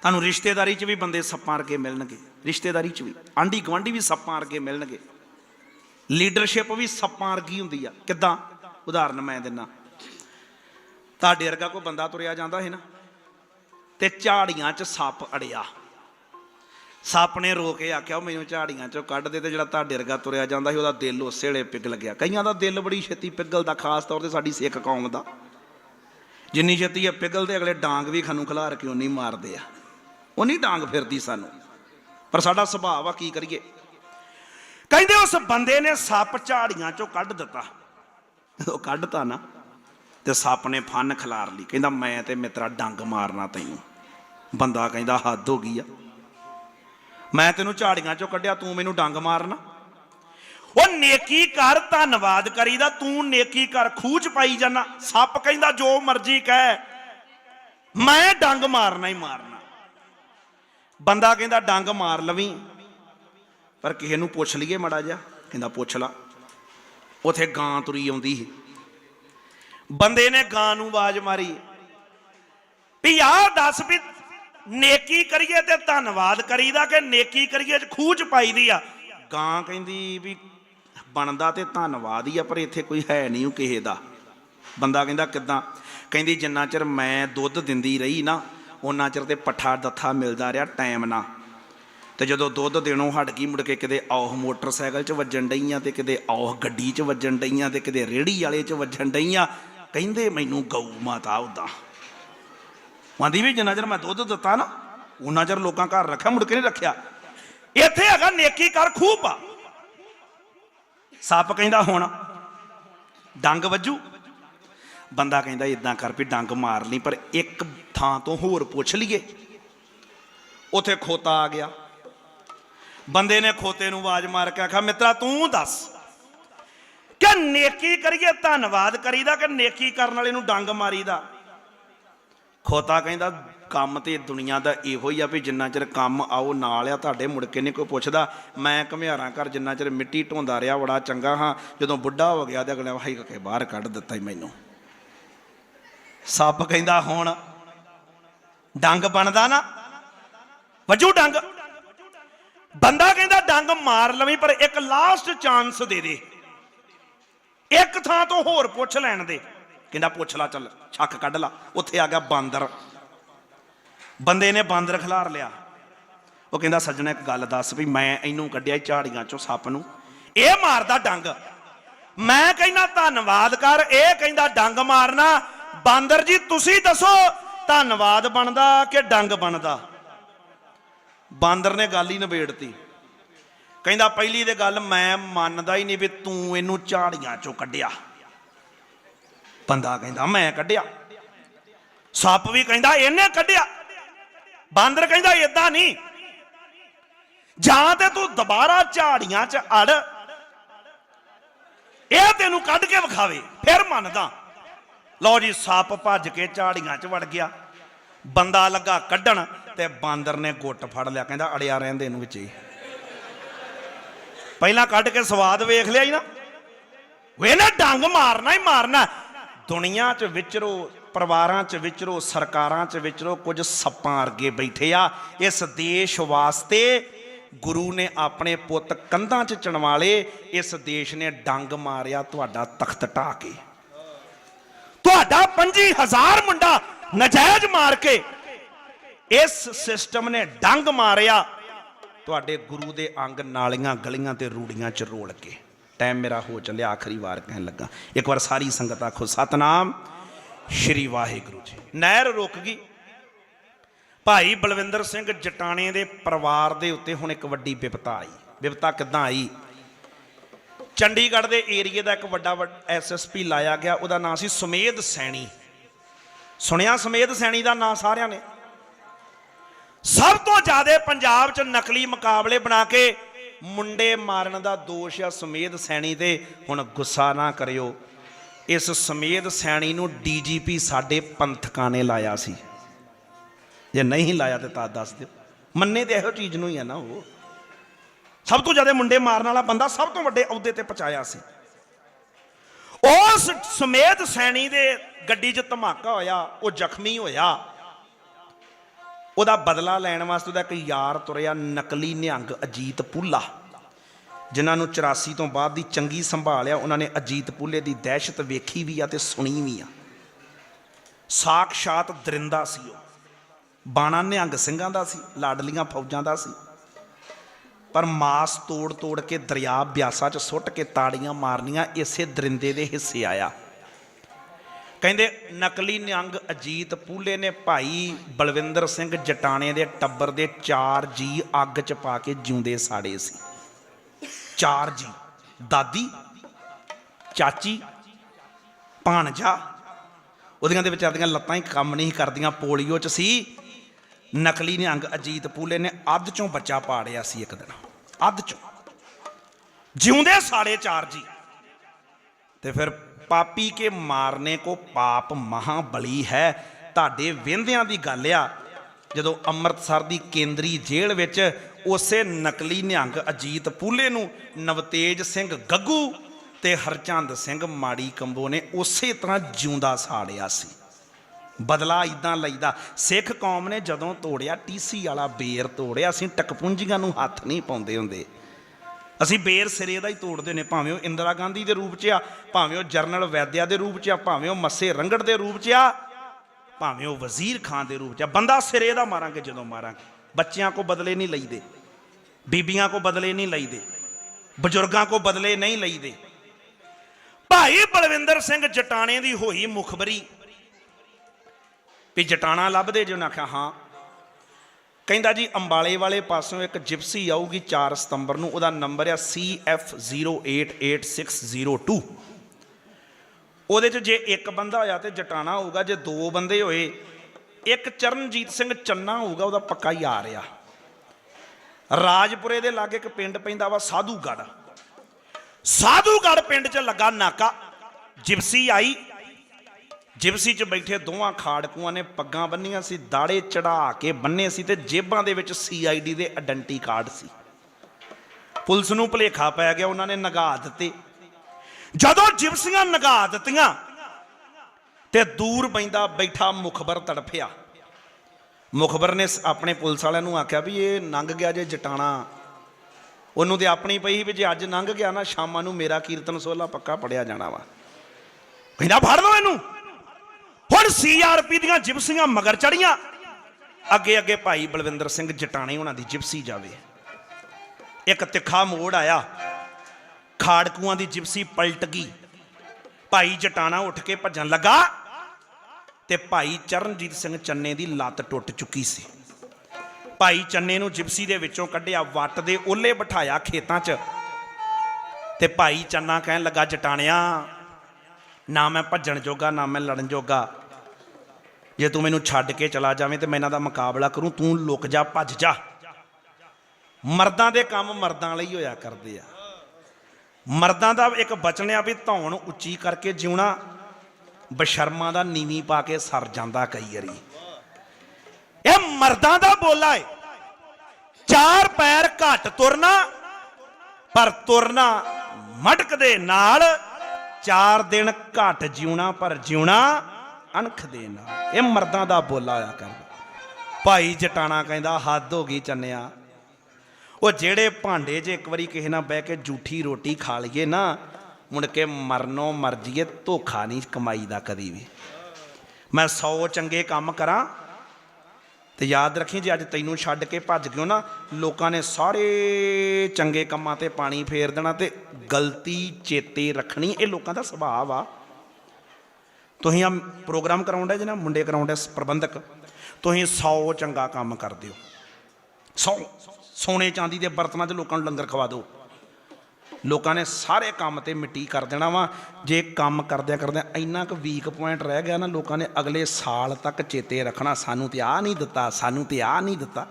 ਤੁਹਾਨੂੰ ਰਿਸ਼ਤੇਦਾਰੀ 'ਚ ਵੀ ਬੰਦੇ ਸੱਪਾਂ ਵਰਗੇ ਮਿਲਣਗੇ। ਰਿਸ਼ਤੇਦਾਰੀ 'ਚ ਵੀ। ਆਂਢੀ ਗੁਆਂਢੀ ਵੀ ਸੱਪਾਂ ਵਰਗੇ ਮਿਲਣਗੇ। ਲੀਡਰਸ਼ਿਪ ਵੀ ਸੱਪਾਂ ਵਰਗੀ ਹੁੰਦੀ ਆ। ਕਿੱਦਾਂ? ਉਦਾਹਰਨ ਮੈਂ ਦਿੰਨਾ। ਤੁਹਾਡੇ ਵਰਗਾ ਕੋਈ ਬੰਦਾ ਤੁਰਿਆ ਜਾਂਦਾ ਹੈ ਨਾ, ਤੇ ਝਾੜੀਆਂ 'ਚ ਸੱਪ ਅੜਿਆ। ਸੱਪ ਨੇ ਰੋ ਕੇ ਆਖਿਆ, ਉਹ ਮੈਨੂੰ ਝਾੜੀਆਂ 'ਚੋਂ ਕੱਢ ਦੇ ਤੇ ਜਿਹੜਾ ਤੁਹਾਡੇ ਵਰਗਾ ਤੁਰਿਆ ਜਾਂਦਾ ਸੀ, ਉਹਦਾ ਦਿਲ ਉਸੇ ਵੇਲੇ ਪਿਘਲ ਗਿਆ। ਕਈਆਂ ਦਾ ਦਿਲ ਬੜੀ ਛੇਤੀ ਪਿਘਲਦਾ, ਖਾਸ ਤੌਰ ਤੇ ਸਾਡੀ ਸਿੱਖ ਕੌਮ ਦਾ। ਜਿੰਨੀ ਛੇਤੀ ਇਹ ਪਿਘਲਦੇ, ਅਗਲੇ ਡਾਂਗ ਵੀ ਖਾਨੂੰ ਖਿਲਾਰ ਕੇ ਉਨੀ ਮਾਰਦੇ ਆ। ਉਨੀ ਡਾਂਗ ਫਿਰਦੀ ਸਾਨੂੰ। ਪਰ ਸਾਡਾ ਸੁਭਾਅ ਆ ਕੀ ਕਰੀਏ? ਕਹਿੰਦੇ ਉਸ ਬੰਦੇ ਨੇ ਸੱਪ ਝਾੜੀਆਂ ਚੋਂ ਕੱਢ ਦਿੱਤਾ। ਉਹ ਕੱਢਤਾ ਨਾ। ਤੇ ਸੱਪ ਨੇ ਫਨ ਖਿਲਾਰ ਲਈ। ਕਹਿੰਦਾ, ਮੈਂ ਤੇ ਮਿੱਤਰਾ ਡੰਗ ਮਾਰਨਾ ਤੈਨੂੰ। ਬੰਦਾ ਕਹਿੰਦਾ, ਹੱਦ ਹੋ ਗਈ ਆ। ਮੈਂ ਤੈਨੂੰ ਝਾੜੀਆਂ ਚੋਂ ਕੱਢਿਆ, ਤੂੰ ਮੈਨੂੰ ਡੰਗ ਮਾਰਨਾ। ਉਹ ਨੇਕੀ ਕਰ, ਧੰਨਵਾਦ ਕਰੀਦਾ, ਤੂੰ ਨੇਕੀ ਕਰ ਖੂਚ ਪਾਈ ਜਾਣਾ ਸੱਪ ਕਹਿੰਦਾ, ਜੋ ਮਰਜ਼ੀ ਕਹਿ, ਮੈਂ ਡੰਗ ਮਾਰਨਾ ਹੀ ਮਾਰਨਾ। ਬੰਦਾ ਕਹਿੰਦਾ, ਡੰਗ ਮਾਰ ਲਵੀਂ। ਪਰ ਕਿਸੇ ਨੂੰ ਪੁੱਛ ਲਈਏ ਮੜਾ ਜਾ ਕਹਿੰਦਾ, ਪੁੱਛ ਲਾ, ਉਥੇ ਗਾਂ ਤੁਰੀ ਆਉਂਦੀ ਸੀ। ਬੰਦੇ ਨੇ ਗਾਂ ਨੂੰ ਆਵਾਜ਼ ਮਾਰੀ, ਵੀ ਆਹ ਦੱਸ ਵੀ ਨੇਕੀ ਕਰੀਏ ਤੇ ਧੰਨਵਾਦ ਕਰੀਦਾ ਕਿ ਨੇਕੀ ਕਰੀਏ, ਚ ਖੂਚ ਪਾਈਦੀ ਆ। ਗਾਂ ਕਹਿੰਦੀ ਵੀ ਬਣਦਾ ਤੇ ਧੰਨਵਾਦ ਹੀ ਆ, ਪਰ ਇੱਥੇ ਕੋਈ ਹੈ ਨਹੀਂ ਉਹ ਕਿਸੇ ਦਾ। ਬੰਦਾ ਕਹਿੰਦਾ ਕਿੱਦਾਂ? ਕਹਿੰਦੀ ਜਿੰਨਾ ਚਿਰ ਮੈਂ ਦੁੱਧ ਦਿੰਦੀ ਰਹੀ ਨਾ ਉਹਨਾਂ ਚਿਰ ਤੇ ਪੱਠਾ ਦੱਥਾ ਮਿਲਦਾ ਰਿਹਾ ਟਾਈਮ ਨਾ ਤੇ ਜਦੋਂ ਦੁੱਧ ਦੇਣੋਂ ਹਟ ਗਈ, ਮੁੜ ਕੇ ਕਿਤੇ ਔਹ ਮੋਟਰਸਾਈਕਲ 'ਚ ਵੱਜਣ ਡਈਆਂ ਤੇ ਕਿਤੇ ਔਹ ਗੱਡੀ 'ਚ ਵੱਜਣ ਡਈਆਂ ਤੇ ਕਿਤੇ ਰੇੜੀ ਵਾਲੇ 'ਚ ਵੱਜਣ ਡਈਆਂ। ਕਹਿੰਦੇ ਮੈਨੂੰ ਗਊ ਮਾਤਾ ਉਦਾਂ ਆਂਦੀ ਵੀ ਜਿੰਨਾ ਚਿਰ ਮੈਂ ਦੁੱਧ ਦਿੱਤਾ ਨਾ ਉਹਨਾਂ ਚਿਰ ਲੋਕਾਂ ਘਰ ਰੱਖਿਆ, ਮੁੜ ਕੇ ਨਹੀਂ ਰੱਖਿਆ। ਇੱਥੇ ਹੈਗਾ ਨੇਕੀ ਕਰ ਖੂਬ ਆ। ਸੱਪ ਕਹਿੰਦਾ ਹੁਣ ਡੰਗ ਵੱਜੂ। ਬੰਦਾ ਕਹਿੰਦਾ ਇਦਾਂ ਕਰ ਵੀ ਡੰਗ ਮਾਰ ਲਈ, ਪਰ ਇੱਕ ਥਾਂ ਤੋਂ ਹੋਰ ਪੁੱਛ ਲਈਏ। ਉਥੇ ਖੋਤਾ ਆ ਗਿਆ। ਬੰਦੇ ਨੇ ਖੋਤੇ ਨੂੰ ਆਵਾਜ਼ ਮਾਰ ਕੇ ਆਖਿਆ, ਮਿੱਤਰਾ ਤੂੰ ਦੱਸ। ਕਿ ਨੇਕੀ ਕਰੀਏ, ਧੰਨਵਾਦ ਕਰੀਦਾ ਕਿ ਨੇਕੀ ਕਰਨ ਵਾਲੇ ਨੂੰ ਡੰਗ ਮਾਰੀਦਾ। ਖੋਤਾ ਕਹਿੰਦਾ, ਕੰਮ ਤੇ ਦੁਨੀਆ ਦਾ ਇਹੋ ਹੀ ਆ ਵੀ ਜਿੰਨਾ ਚਿਰ ਕੰਮ ਆਓ ਨਾਲ ਆ, ਤੁਹਾਡੇ ਮੁੜ ਕੇ ਨਹੀਂ ਕੋਈ ਪੁੱਛਦਾ। ਮੈਂ ਘਮਿਆਰਾਂ ਘਰ ਜਿੰਨਾ ਚਿਰ ਮਿੱਟੀ ਢੋਂਦਾ ਰਿਹਾ, ਬੜਾ ਚੰਗਾ ਹਾਂ। ਜਦੋਂ ਬੁੱਢਾ ਹੋ ਗਿਆ ਤੇ ਅਗਲੇ ਵਾਹੀ ਕੇ ਬਾਹਰ ਕੱਢ ਦਿੱਤਾ ਹੀ ਮੈਨੂੰ। ਸੱਪ ਕਹਿੰਦਾ, ਹੁਣ ਡੰਗ ਬਣਦਾ ਨਾ, ਵਜੂ ਡੰਗ। ਬੰਦਾ ਕਹਿੰਦਾ, ਡੰਗ ਮਾਰ ਲਵੀਂ, ਪਰ ਇੱਕ ਲਾਸਟ ਚਾਂਸ ਦੇ ਦੇ। ਇੱਕ ਥਾਂ ਤੋਂ ਹੋਰ ਪੁੱਛ ਲੈਣ ਦੇ। ਕਹਿੰਦਾ, ਪੁੱਛ ਲਾ, ਚੱਲ, ਛੱਕ ਕੱਢ ਲਾ, ਉੱਥੇ ਆ ਗਿਆ ਬਾਂਦਰ। ਬੰਦੇ ਨੇ ਬਾਂਦਰ ਖਿਲਾਰ ਲਿਆ। ਉਹ ਕਹਿੰਦਾ, ਸੱਜਣਾ, ਇੱਕ ਗੱਲ ਦੱਸ ਵੀ ਮੈਂ ਇਹਨੂੰ ਕੱਢਿਆ ਝਾੜੀਆਂ ਚੋਂ ਸੱਪ ਨੂੰ। ਇਹ ਮਾਰਦਾ ਡੰਗ। ਮੈਂ ਕਹਿੰਦਾ, ਧੰਨਵਾਦ ਕਰ, ਇਹ ਕਹਿੰਦਾ, ਡੰਗ ਮਾਰਨਾ। ਬਾਂਦਰ ਜੀ, ਤੁਸੀਂ ਦੱਸੋ, ਧੰਨਵਾਦ ਬਣਦਾ ਕਿ ਡੰਗ ਬਣਦਾ? ਬਾਂਦਰ ਨੇ ਗੱਲ ਹੀ ਨਿਬੇੜਤੀ। ਕਹਿੰਦਾ ਪਹਿਲੀ ਤੇ ਗੱਲ ਮੈਂ ਮੰਨਦਾ ਹੀ ਨਹੀਂ ਵੀ ਤੂੰ ਇਹਨੂੰ ਝਾੜੀਆਂ ਚੋਂ ਕੱਢਿਆ। ਬੰਦਾ ਕਹਿੰਦਾ ਮੈਂ ਕੱਢਿਆ। ਸੱਪ ਵੀ ਕਹਿੰਦਾ ਇਹਨੇ ਕੱਢਿਆ। ਬਾਂਦਰ ਕਹਿੰਦਾ ਇਦਾਂ ਨਹੀਂ। ਜਾਂ ਤੇ ਤੂੰ ਦੁਬਾਰਾ ਝਾੜੀਆਂ 'ਚ ਅੜ। ਇਹ ਤੈਨੂੰ ਕੱਢ ਕੇ ਵਿਖਾਵੇ, ਫਿਰ ਮੰਨਦਾ। ਲਓ ਜੀ, ਸੱਪ ਭੱਜ ਕੇ ਝਾੜੀਆਂ 'ਚ ਵੜ ਗਿਆ। ਬੰਦਾ ਲੱਗਾ ਕੱਢਣ ਤੇ ਬਾਂਦਰ ਨੇ ਗੁੱਟ ਫੜ ਲਿਆ। ਕਹਿੰਦਾ ਅੜਿਆ ਰਹਿੰਦੇ ਇਹਨੂੰ ਵਿੱਚ ਹੀ। ਪਹਿਲਾਂ ਕੱਢ ਕੇ ਸਵਾਦ ਵੇਖ ਲਿਆ ਹੀ ਨਾ। ਵੇ ਨਾ ਡੰਗ ਮਾਰਨਾ ਹੀ ਮਾਰਨਾ। ਦੁਨੀਆ 'ਚ ਵਿਚਰੋ, ਪਰਿਵਾਰਾਂ 'ਚ ਵਿਚਰੋ, ਸਰਕਾਰਾਂ 'ਚ ਵਿਚਰੋ, ਕੁਝ ਸੱਪਾਂ ਅਰਗੇ ਬੈਠੇ ਆ। ਇਸ ਦੇਸ਼ ਵਾਸਤੇ ਗੁਰੂ ਨੇ ਆਪਣੇ ਪੁੱਤ ਕੰਧਾਂ 'ਚ ਚਣਵਾਲੇ ਇਸ ਦੇਸ਼ ਨੇ ਡੰਗ ਮਾਰਿਆ ਤੁਹਾਡਾ ਤਖਤ ਢਾ ਕੇ। ਤੁਹਾਡਾ 25000 ਮੁੰਡਾ ਨਜਾਇਜ਼ ਮਾਰ ਕੇ ਇਸ ਸਿਸਟਮ ਨੇ ਡੰਗ ਮਾਰਿਆ। ਤੁਹਾਡੇ ਗੁਰੂ ਦੇ ਅੰਗ ਨਾਲੀਆਂ ਗਲੀਆਂ ਤੇ ਰੂੜੀਆਂ ਚ ਰੋਲ ਕੇ। ਟਾਈਮ ਮੇਰਾ ਹੋ ਚੱਲਿਆ, ਆਖਰੀ ਵਾਰ ਕਹਿਣ ਲੱਗਾ। ਇੱਕ ਵਾਰ ਸਾਰੀ ਸੰਗਤ ਆਖੋ, ਸਤਨਾਮ ਸ਼੍ਰੀ ਵਾਹਿਗੁਰੂ ਜੀ। ਨਹਿਰ ਰੁਕ ਗਈ। ਭਾਈ ਬਲਵਿੰਦਰ ਸਿੰਘ ਜਟਾਣੇ ਦੇ ਪਰਿਵਾਰ ਦੇ ਉੱਤੇ ਹੁਣ ਇੱਕ ਵੱਡੀ ਵਿਪਤਾ ਆਈ। ਵਿਪਤਾ ਕਿੱਦਾਂ ਆਈ? ਚੰਡੀਗੜ੍ਹ ਦੇ ਏਰੀਏ ਦਾ ਇੱਕ ਵੱਡਾ ਐਸਐਸਪੀ ਲਾਇਆ ਗਿਆ। ਉਹਦਾ ਨਾਮ ਸੀ ਸੁਮੇਧ ਸੈਣੀ। ਸੁਣਿਆ ਸੁਮੇਧ ਸੈਣੀ ਦਾ ਨਾਮ ਸਾਰਿਆਂ ਨੇ? ਸਭ ਤੋਂ ਜ਼ਿਆਦਾ ਪੰਜਾਬ 'ਚ ਨਕਲੀ ਮੁਕਾਬਲੇ ਬਣਾ ਕੇ ਮੁੰਡੇ ਮਾਰਨ ਦਾ ਦੋਸ਼ ਆ ਸਮੇਧ ਸੈਣੀ ਤੇ। ਹੁਣ ਗੁੱਸਾ ਨਾ ਕਰਿਓ। ਇਸ ਸਮੇਧ ਸੈਣੀ ਨੂੰ ਡੀਜੀਪੀ ਸਾਡੇ ਪੰਥਕਾਂ ਨੇ ਲਾਇਆ ਸੀ। ਜੇ ਨਹੀਂ ਲਾਇਆ ਤੇ ਤਾਂ ਦੱਸ ਦਿਓ। ਮੰਨੇ ਤੇ ਇਹੋ ਚੀਜ਼ ਨੂੰ ਹੀ ਆ ਨਾ ਉਹ। ਸਭ ਤੋਂ ਜ਼ਿਆਦਾ ਮੁੰਡੇ ਮਾਰਨ ਵਾਲਾ ਬੰਦਾ ਸਭ ਤੋਂ ਵੱਡੇ ਅਹੁਦੇ ਤੇ ਪਹੁੰਚਾਇਆ ਸੀ। ਉਸ ਸਮੇਧ ਸੈਣੀ ਦੇ ਗੱਡੀ 'ਚ ਧਮਾਕਾ ਹੋਇਆ, ਉਹ ਜ਼ਖਮੀ ਹੋਇਆ। ਉਹਦਾ ਬਦਲਾ ਲੈਣ ਵਾਸਤੇ ਉਹਦਾ ਇੱਕ ਯਾਰ ਤੁਰਿਆ ਨਕਲੀ ਨਿਹੰਗ ਅਜੀਤ ਪੁੱਲਾ ਜਿਨ੍ਹਾਂ ਨੂੰ 84 ਤੋਂ ਬਾਅਦ ਦੀ ਚੰਗੀ ਸੰਭਾਲਿਆ, ਉਹਨਾਂ ਨੇ ਅਜੀਤ ਪੁੱਲੇ ਦੀ ਦਹਿਸ਼ਤ ਵੇਖੀ ਵੀ ਆ ਤੇ ਸੁਣੀ ਵੀ ਆ। ਸਾਖਸ਼ਾਤ ਦਰਿੰਦਾ ਸੀ ਉਹ। ਬਾਣਾ ਨਿਹੰਗ ਸਿੰਘਾਂ ਦਾ ਸੀ, ਲਾਡਲੀਆਂ ਫੌਜਾਂ ਦਾ ਸੀ। ਪਰ ਮਾਸ ਤੋੜ ਤੋੜ ਕੇ ਦਰਿਆ ਬਿਆਸਾ 'ਚ ਸੁੱਟ ਕੇ ਤਾੜੀਆਂ ਮਾਰਨੀਆਂ, ਇਸੇ ਦਰਿੰਦੇ ਦੇ ਹਿੱਸੇ ਆਇਆ। ਕਹਿੰਦੇ ਨਕਲੀ ਨਿਹੰਗ ਅਜੀਤ ਪੂਲੇ ਨੇ ਭਾਈ ਬਲਵਿੰਦਰ ਸਿੰਘ ਜਟਾਣੇ ਦੇ ਟੱਬਰ ਦੇ ਚਾਰ ਜੀ ਅੱਗ 'ਚ ਪਾ ਕੇ ਜਿਉਂਦੇ ਸਾੜੇ ਸੀ। ਚਾਰ ਜੀ। ਦਾਦੀ, ਚਾਚੀ, ਭਾਣਜਾ। ਉਹਦੀਆਂ ਦੇ ਵਿਚਾਰਦੀਆਂ ਲੱਤਾਂ ਹੀ ਕੰਮ ਨਹੀਂ ਕਰਦੀਆਂ, ਪੋਲੀਓ 'ਚ ਸੀ। ਨਕਲੀ ਨਿਹੰਗ ਅਜੀਤ ਪੂਲੇ ਨੇ ਅੱਧ 'ਚੋਂ ਬੱਚਾ ਪਾੜਿਆ ਸੀ ਇੱਕ ਦਿਨ। ਅੱਧ 'ਚੋਂ। ਜਿਉਂਦੇ ਸਾੜੇ ਚਾਰ ਜੀ। ਤੇ ਫਿਰ ਪਾਪੀ ਕੇ ਮਾਰਨੇ ਕੋ ਪਾਪ ਮਹਾਬਲੀ ਹੈ। ਤੁਹਾਡੇ ਵਹਿੰਦਿਆਂ ਦੀ ਗੱਲ ਆ। ਜਦੋਂ ਅੰਮ੍ਰਿਤਸਰ ਦੀ ਕੇਂਦਰੀ ਜੇਲ੍ਹ ਵਿੱਚ ਉਸੇ ਨਕਲੀ ਨਿਹੰਗ ਅਜੀਤ ਪੂਲੇ ਨੂੰ ਨਵਤੇਜ ਸਿੰਘ ਗੱਗੂ ਤੇ ਹਰਚੰਦ ਸਿੰਘ ਮਾੜੀ ਕੰਬੋ ਨੇ ਉਸੇ ਤਰ੍ਹਾਂ ਜਿਉਂਦਾ ਸਾੜਿਆ ਸੀ। ਬਦਲਾ ਇਦਾਂ ਲਈਦਾ। ਸਿੱਖ ਕੌਮ ਨੇ ਜਦੋਂ ਤੋੜਿਆ ਟੀਸੀ ਵਾਲਾ ਬੇਰ ਤੋੜਿਆ ਅਸੀਂ ਟਕਪੁੰਜੀਆਂ ਨੂੰ ਹੱਥ ਨਹੀਂ ਪਾਉਂਦੇ ਹੁੰਦੇ। ਅਸੀਂ ਬੇਰ ਸਿਰੇ ਦਾ ਹੀ ਤੋੜਦੇ ਨੇ, ਭਾਵੇਂ ਉਹ ਇੰਦਰਾ ਗਾਂਧੀ ਦੇ ਰੂਪ 'ਚ ਆ, ਭਾਵੇਂ ਉਹ ਜਰਨਲ ਵੈਦਿਆ ਦੇ ਰੂਪ 'ਚ ਆ, ਭਾਵੇਂ ਉਹ ਮੱਸੇ ਰੰਗੜ ਦੇ ਰੂਪ 'ਚ ਆ, ਭਾਵੇਂ ਉਹ ਵਜ਼ੀਰ ਖਾਨ ਦੇ ਰੂਪ 'ਚ ਆ। ਬੰਦਾ ਸਿਰੇ ਦਾ ਮਾਰਾਂਗੇ ਜਦੋਂ ਮਾਰਾਂਗੇ। ਬੱਚਿਆਂ ਕੋ ਬਦਲੇ ਨਹੀਂ ਲਈਦੇ, ਬੀਬੀਆਂ ਕੋ ਬਦਲੇ ਨਹੀਂ ਲਈਦੇ, ਬਜ਼ੁਰਗਾਂ ਕੋ ਬਦਲੇ ਨਹੀਂ ਲਈਦੇ। ਭਾਈ ਬਲਵਿੰਦਰ ਸਿੰਘ ਜਟਾਣੇ ਦੀ ਹੋਈ ਮੁਖਬਰੀ। ਵੀ ਜਟਾਣਾ ਲੱਭਦੇ ਜੋ ਨਾ ਆਖਿਆ, ਹਾਂ ਕਹਿੰਦਾ ਜੀ, ਅੰਬਾਲੇ ਵਾਲੇ ਪਾਸੋਂ ਇੱਕ ਜਿਪਸੀ ਆਊਗੀ 4 ਸਤੰਬਰ ਨੂੰ, ਉਹਦਾ ਨੰਬਰ ਆ CF088602 ਉਹਦੇ 'ਚ ਜੇ ਇੱਕ ਬੰਦਾ ਹੋਇਆ ਤੇ ਜਟਾਣਾ ਹੋਊਗਾ, ਜੇ ਦੋ ਬੰਦੇ ਹੋਏ, ਇੱਕ ਚਰਨਜੀਤ ਸਿੰਘ ਚੰਨਾ ਹੋਊਗਾ, ਉਹਦਾ ਪੱਕਾ ਹੀ ਆ। ਰਿਹਾ ਰਾਜਪੁਰੇ ਦੇ ਲਾਗੇ ਇੱਕ ਪਿੰਡ ਪੈਂਦਾ ਵਾ ਸਾਧੂਗੜ ਸਾਧੂਗੜ ਪਿੰਡ 'ਚ ਲੱਗਾ ਨਾਕਾ, ਜਿਪਸੀ ਆਈ ਜਿਪਸੀ 'ਚ ਬੈਠੇ ਦੋਵਾਂ ਖਾੜਕੂਆਂ ਨੇ ਪੱਗਾਂ ਬੰਨੀਆਂ ਸੀ, ਦਾੜੇ ਚੜਾ ਕੇ ਬੰਨੇ ਸੀ ਤੇ ਜੇਬਾਂ ਦੇ ਵਿੱਚ ਸੀਆਈਡੀ ਦੇ ਆਇਡੈਂਟੀ ਕਾਰਡ ਸੀ। ਪੁਲਿਸ ਨੂੰ ਭੁਲੇਖਾ ਪੈ ਗਿਆ, ਉਹਨਾਂ ਨੇ ਨਗਾ ਦਿੱਤੇ। ਜਦੋਂ ਜਿਪਸੀਆਂ ਨਗਾ ਦਿੱਤੀਆਂ ਤੇ ਦੂਰ ਪੈਂਦਾ ਬੈਠਾ ਮੁਖਬਰ ਤੜਫਿਆ। ਮੁਖਬਰ ਨੇ ਆਪਣੇ ਪੁਲਿਸ ਵਾਲਿਆਂ ਨੂੰ ਆਖਿਆ ਵੀ ਇਹ ਲੰਘ ਗਿਆ ਜੇ ਜਟਾਣਾ। ਉਹਨੂੰ ਤੇ ਆਪਣੀ ਪਈ ਵੀ ਜੇ ਅੱਜ ਲੰਘ ਗਿਆ ਨਾ, ਸ਼ਾਮਾਂ ਨੂੰ ਮੇਰਾ ਕੀਰਤਨ ਸੋਲਾ ਪੱਕਾ ਪੜਿਆ ਜਾਣਾ ਵਾ। ਕਹਿੰਦਾ, ਫੜ ਲਓ ਇਹਨੂੰ। ਹੁਣ ਸੀਆਰਪੀ ਦੀਆਂ ਜਿਪਸੀਆਂ ਮਗਰ ਚੜੀਆਂ। ਅੱਗੇ ਅੱਗੇ ਭਾਈ ਬਲਵਿੰਦਰ ਸਿੰਘ ਜਟਾਣੇ ਉਹਨਾਂ ਦੀ ਜਿਪਸੀ ਜਾਵੇ। ਇੱਕ ਤਿੱਖਾ ਮੋੜ ਆਇਆ। ਖਾੜਕੂਆਂ ਦੀ ਜਿਪਸੀ ਪਲਟ ਗਈ। ਭਾਈ ਜਟਾਣਾ ਉੱਠ ਕੇ ਭੱਜਣ ਲੱਗਾ ਤੇ ਭਾਈ ਚਰਨਜੀਤ ਸਿੰਘ ਚੰਨੇ ਦੀ ਲੱਤ ਟੁੱਟ ਚੁੱਕੀ ਸੀ। ਭਾਈ ਚੰਨੇ ਨੂੰ ਜਿਪਸੀ ਦੇ ਵਿੱਚੋਂ ਕੱਢਿਆ, ਵੱਟ ਦੇ ਓਲੇ ਬਿਠਾਇਆ ਖੇਤਾਂ 'ਚ। ਤੇ ਭਾਈ ਚੰਨਾ ਕਹਿਣ ਲੱਗਾ, ਜਟਾਣਿਆ, ਨਾ ਮੈਂ ਭੱਜਣ ਜੋਗਾ, ਨਾ ਮੈਂ ਲੜਨ ਜੋਗਾ। ਜੇ ਤੂੰ ਮੈਨੂੰ ਛੱਡ ਕੇ ਚਲਾ ਜਾਵੇਂ ਤੇ ਮੈਂ ਇਹਨਾਂ ਦਾ ਮੁਕਾਬਲਾ ਕਰੂੰ, ਤੂੰ ਲੁਕ ਜਾ, ਭੱਜ ਜਾ। ਮਰਦਾਂ ਦੇ ਕੰਮ ਮਰਦਾਂ ਲਈ ਹੋਇਆ ਕਰਦੇ ਆ। ਮਰਦਾਂ ਦਾ ਇੱਕ ਬਚਨ ਆ ਵੀ ਧੌਣ ਉੱਚੀ ਕਰਕੇ ਜਿਉਣਾ, ਬਸ਼ਰਮਾਂ ਦਾ ਨੀਵੀਂ ਪਾ ਕੇ ਸਰ ਜਾਂਦਾ ਕਈ ਵਾਰੀ। ਇਹ ਮਰਦਾਂ ਦਾ ਬੋਲਾ ਏ। ਚਾਰ ਪੈਰ ਘੱਟ ਤੁਰਨਾ, ਪਰ ਤੁਰਨਾ ਮਟਕ ਦੇ ਨਾਲ ਚਾਰ ਦਿਨ ਘੱਟ ਜਿਉਣਾ, ਪਰ ਜਿਉਣਾ ਅਣਖ ਦੇ ਨਾਲ ਇਹ ਮਰਦਾਂ ਦਾ ਬੋਲਾ ਆ ਕਰਦਾ। ਭਾਈ ਜਟਾਣਾ ਕਹਿੰਦਾ, ਹੱਦ ਹੋ ਗਈ ਚੰਨਿਆ। ਉਹ ਜਿਹੜੇ ਭਾਂਡੇ 'ਚ ਇੱਕ ਵਾਰੀ ਕਿਸੇ ਨਾਲ ਬਹਿ ਕੇ ਝੂਠੀ ਰੋਟੀ ਖਾ ਲਈਏ ਨਾ, ਮੁੜ ਕੇ ਮਰਨੋਂ ਮਰ ਜੀਏ ਧੋਖਾ ਨਹੀਂ ਕਮਾਈ ਦਾ ਕਦੀ ਵੀ। ਮੈਂ 100 ਚੰਗੇ ਕੰਮ ਕਰਾਂ। ਤੇ ਯਾਦ ਰੱਖੀ, ਜੇ ਅੱਜ ਤੈਨੂੰ ਛੱਡ ਕੇ ਭੱਜ ਗਿਓ ਨਾ, ਲੋਕਾਂ ਨੇ ਸਾਰੇ ਚੰਗੇ ਕੰਮਾਂ ਤੇ ਪਾਣੀ ਫੇਰ ਦੇਣਾ ਤੇ ਗਲਤੀ ਚੇਤੇ ਰੱਖਣੀ, ਇਹ ਲੋਕਾਂ ਦਾ ਸੁਭਾਅ ਆ ਤੁਸੀਂ ਆ ਪ੍ਰੋਗਰਾਮ ਕਰਾਉਂਦੇ ਜਿਹਨਾਂ ਮੁੰਡੇ ਕਰਾਉਂਦੇ ਪ੍ਰਬੰਧਕ, ਤੁਸੀਂ 100 ਚੰਗਾ ਕੰਮ ਕਰ ਦਿਓ। 100 ਸੋਨੇ ਚਾਂਦੀ ਦੇ ਬਰਤਨਾਂ 'ਚ ਲੋਕਾਂ ਨੂੰ ਲੰਗਰ ਖਵਾ ਦਿਓ। ਲੋਕਾਂ ਨੇ ਸਾਰੇ ਕੰਮ ਤੇ ਮਿੱਟੀ ਕਰ ਦੇਣਾ ਵਾ। ਜੇ ਕੰਮ ਕਰਦਿਆਂ ਕਰਦਿਆਂ ਇੰਨਾ ਕੁ ਵੀਕ ਪੁਆਇੰਟ ਰਹਿ ਗਿਆ ਨਾ, ਲੋਕਾਂ ਨੇ ਅਗਲੇ ਸਾਲ ਤੱਕ ਚੇਤੇ ਰੱਖਣਾ, ਸਾਨੂੰ ਤੇ ਆ ਨਹੀਂ ਦਿੱਤਾ, ਸਾਨੂੰ ਤੇ ਆ ਨਹੀਂ ਦਿੱਤਾ।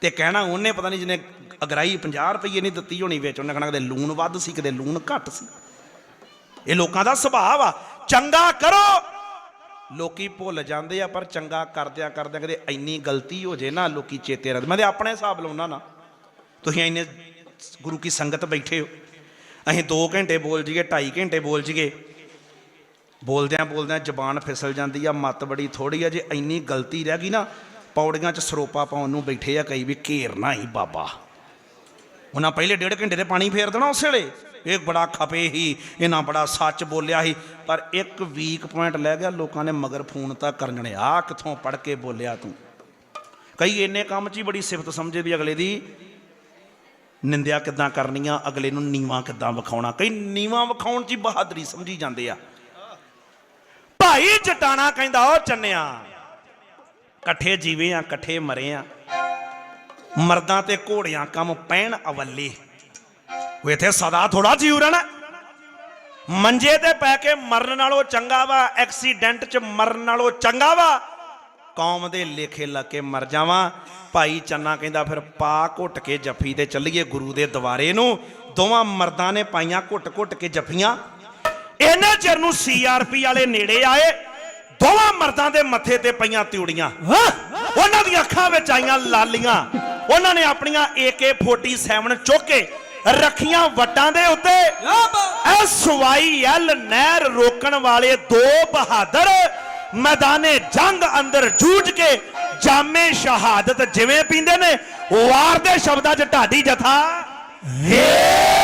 ਤੇ ਕਹਿਣਾ ਉਹਨੇ ਪਤਾ ਨਹੀਂ ਜਿਹਨੇ ਅਗਰਾਈ 50 ਰੁਪਏ ਨਹੀਂ ਦਿੱਤੀ ਹੋਣੀ ਵਿੱਚ, ਉਹਨੇ ਕਹਿਣਾ ਕਦੇ ਲੂਣ ਵੱਧ ਸੀ, ਕਦੇ ਲੂਣ ਘੱਟ ਸੀ। ਇਹ ਲੋਕਾਂ ਦਾ ਸੁਭਾਅ ਆ ਚੰਗਾ ਕਰੋ। ਲੋਕੀ ਭੁੱਲ ਜਾਂਦੇ ਆ, ਪਰ ਚੰਗਾ ਕਰਦਿਆਂ ਕਰਦਿਆਂ ਕਦੇ ਇੰਨੀ ਗਲਤੀ ਹੋ ਜੇ ਨਾ, ਲੋਕੀ ਚੇਤੇ ਰੱਖਦੇ ਮੈਂ ਤੇ ਆਪਣੇ ਹਿਸਾਬ ਲਾਉਣਾ ਨਾ, ਤੁਸੀਂ ਇੰਨੇ ਗੁਰੂ ਕੀ ਸੰਗਤ ਬੈਠੇ ਹੋ। ਅਸੀਂ 2 ਘੰਟੇ ਬੋਲ ਜੀਏ 2.5 ਘੰਟੇ ਬੋਲ ਜੀਏ ਬੋਲਦਿਆਂ ਬੋਲਦਿਆਂ ਜ਼ਬਾਨ ਫਿਸਲ ਜਾਂਦੀ ਆ, ਮੱਤ ਬੜੀ ਥੋੜੀ ਆ, ਜੇ ਇੰਨੀ ਗਲਤੀ ਰਹਿ ਗਈ ਨਾ, ਪੌੜੀਆਂ 'ਚ ਸਰੋਪਾ ਪਾਉਣ ਨੂੰ ਬੈਠੇ ਆ ਕਈ ਵੀ ਘੇਰਨਾ ਹੀ ਬਾਬਾ। ਉਹਨਾਂ ਪਹਿਲੇ ਡੇਢ ਘੰਟੇ ਦੇ ਪਾਣੀ ਫੇਰ ਦੇਣਾ ਉਸੇ ਵੇਲੇ। ਇਹ ਬੜਾ ਖਪੇ ਹੀ ਇਹਨਾਂ ਬੜਾ ਸੱਚ ਬੋਲਿਆ ਸੀ। ਪਰ ਇੱਕ ਵੀਕ ਪੁਆਇੰਟ ਲੈ ਗਿਆ, ਲੋਕਾਂ ਨੇ ਮਗਰ ਫੋਨ ਤਾਂ ਕਰਨਣੇ, ਆ ਕਿੱਥੋਂ ਪੜ ਕੇ ਬੋਲਿਆ ਤੂੰ? ਕਈ ਇੰਨੇ ਕੰਮ 'ਚ ਹੀ ਬੜੀ ਸਿਫਤ ਸਮਝੇ ਵੀ ਅਗਲੇ ਦੀ, ਨਿੰਦਿਆ ਕਿੱਦਾਂ ਕਰਨੀ ਆ ਅਗਲੇ ਨੂੰ ਨੀਵਾ ਕਿੱਦਾਂ ਵਿਖਾਉਣਾ? ਕਈ ਨੀਵਾ ਵਿਖਾਉਣ 'ਚ ਹੀ ਬਹਾਦਰੀ ਸਮਝੀ ਜਾਂਦੇ ਆ। ਭਾਈ ਜਟਾਣਾ ਕਹਿੰਦਾ, ਉਹ ਚੰਨਿਆ, ਇਕੱਠੇ ਜੀਵੇ ਆ, ਇਕੱਠੇ ਮਰੇ ਆ। ਮਰਦਾਂ ਤੇ ਘੋੜਿਆਂ ਕੰਮ ਪੈਣ ਅਵੱਲੇ। ਉਹ ਇੱਥੇ ਸਦਾ ਥੋੜਾ ਜੀਉ ਰਹਿਣਾ। ਮੰਜੇ ਤੇ ਪੈ ਕੇ ਮਰਨ ਨਾਲੋਂ ਚੰਗਾ ਵਾ, ਐਕਸੀਡੈਂਟ 'ਚ ਮਰਨ ਨਾਲੋਂ ਚੰਗਾ ਵਾ। ਕੌਮ ਦੇ ਲੇਖੇ ਲੱਗ ਕੇ ਮਰ ਜਾਵਾਂ। ਭਾਈ ਚੰਨਾ ਕਹਿੰਦਾ, ਫਿਰ ਪਾ ਘੁੱਟ ਕੇ ਜੱਫੀ ਤੇ ਚੱਲੀਏ ਗੁਰੂ ਦੇ ਦਵਾਰੇ ਨੂੰ। ਦੋਵਾਂ ਮਰਦਾਂ ਨੇ ਪਾਈਆਂ ਘੁੱਟ-ਘੁੱਟ ਕੇ ਜੱਫੀਆਂ। ਇੰਨੇ ਚਿਰ ਨੂੰ ਸੀਆਰਪੀ ਵਾਲੇ ਨੇੜੇ ਆਏ। ਦੋਵਾਂ ਮਰਦਾਂ ਦੇ ਮੱਥੇ ਤੇ ਪਈਆਂ ਤਿਉੜੀਆਂ। ਉਹਨਾਂ ਦੀਆਂ ਅੱਖਾਂ ਵਿੱਚ ਆਈਆਂ ਲਾਲੀਆਂ। ਉਹਨਾਂ ਨੇ ਆਪਣੀਆਂ AK47 ਚੁੱਕ ਕੇ ਰੱਖੀਆਂ ਵਟਾਂ ਦੇ ਉੱਤੇ। ਸਵਾਈ ਐਲ ਨਹਿਰ ਰੋਕਣ ਵਾਲੇ ਦੋ ਬਹਾਦਰ ਮੈਦਾਨੇ ਜੰਗ ਅੰਦਰ ਜੂਝ ਕੇ ਜਾਮੇ ਸ਼ਹਾਦਤ ਜਿਵੇਂ ਪੀਂਦੇ ਨੇ ਵਾਰ ਦੇ ਸ਼ਬਦਾਂ 'ਚ ਢਾਡੀ ਜਥਾ ਹੇ।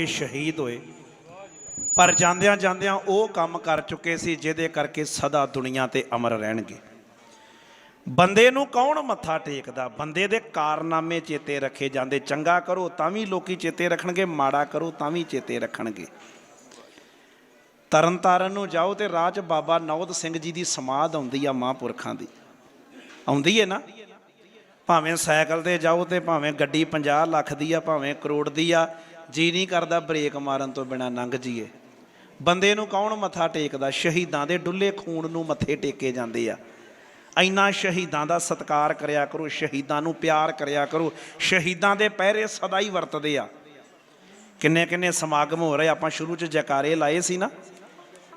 ਕੇ ਸ਼ਹੀਦ ਹੋਏ। ਪਰ ਜਾਂਦਿਆਂ ਜਾਂਦਿਆਂ ਉਹ ਕੰਮ ਕਰ ਚੁੱਕੇ ਸੀ, ਜਿਹਦੇ ਕਰਕੇ ਸਦਾ ਦੁਨੀਆ ਤੇ ਅਮਰ ਰਹਿਣਗੇ। ਬੰਦੇ ਨੂੰ ਕੌਣ ਮੱਥਾ ਟੇਕਦਾ? ਬੰਦੇ ਦੇ ਕਾਰਨਾਮੇ ਚੇਤੇ ਰੱਖੇ ਜਾਂਦੇ। ਚੰਗਾ ਕਰੋ ਤਾਂ ਵੀ ਲੋਕੀ ਚੇਤੇ ਰੱਖਣਗੇ, ਮਾੜਾ ਕਰੋ ਤਾਂ ਵੀ ਚੇਤੇ ਰੱਖਣਗੇ। ਤਰਨਤਾਰਨ ਨੂੰ ਜਾਓ ਤੇ ਰਾਹ 'ਚ ਬਾਬਾ ਨੌਦ ਸਿੰਘ ਜੀ ਦੀ ਸਮਾਧ ਆਉਂਦੀ ਆ ਮਹਾਂਪੁਰਖਾਂ ਦੀ। ਆਉਂਦੀ ਹੈ ਨਾ? ਭਾਵੇਂ ਸਾਈਕਲ ਤੇ ਜਾਓ ਤੇ ਭਾਵੇਂ ਗੱਡੀ 50 ਲੱਖ ਦੀ ਆ, ਭਾਵੇਂ ਕਰੋੜ ਦੀ ਆ ਜੀ ਨਹੀਂ ਕਰਦਾ ਬ੍ਰੇਕ ਮਾਰਨ ਤੋਂ ਬਿਨਾ ਲੰਘ ਜੀਏ। ਬੰਦੇ ਨੂੰ ਕੌਣ ਮੱਥਾ ਟੇਕਦਾ? ਸ਼ਹੀਦਾਂ ਦੇ ਡੁੱਲੇ ਖੂਨ ਨੂੰ ਮੱਥੇ ਟੇਕੇ ਜਾਂਦੇ ਆ। ਇੰਨਾ ਸ਼ਹੀਦਾਂ ਦਾ ਸਤਿਕਾਰ ਕਰਿਆ ਕਰੋ, ਸ਼ਹੀਦਾਂ ਨੂੰ ਪਿਆਰ ਕਰਿਆ ਕਰੋ। ਸ਼ਹੀਦਾਂ ਦੇ ਪਹਿਰੇ ਸਦਾ ਹੀ ਵਰਤਦੇ ਆ। ਕਿੰਨੇ ਕਿੰਨੇ ਸਮਾਗਮ ਹੋ ਰਹੇ? ਆਪਾਂ ਸ਼ੁਰੂ ਚ ਜਕਾਰੇ ਲਾਏ ਸੀ ਨਾ।